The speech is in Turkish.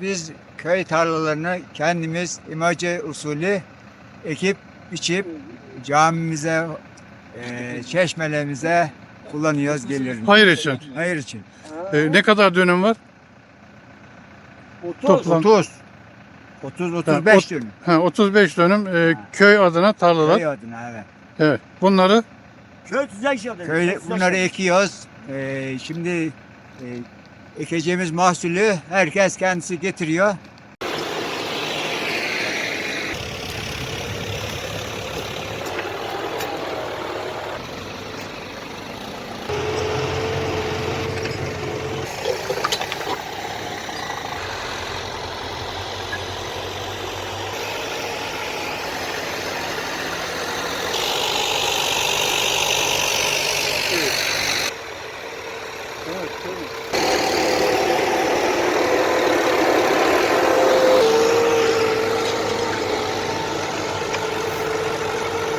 Biz köy tarlalarını kendimiz imece usulü ekip biçip camimize, e, çeşmelerimize kullanıyoruz gelirim. Hayır için. Hayır için. E, ne kadar dönüm var? Toplam 30. 30 35 dönüm. ha, 35 dönüm e, köy adına tarlalar. Köy adına evet. Evet. Bunları Köy tüzek şey. Köy, bunları ekiyoruz. E, şimdi e, ekeceğimiz mahsulü herkes kendisi getiriyor. Good, good.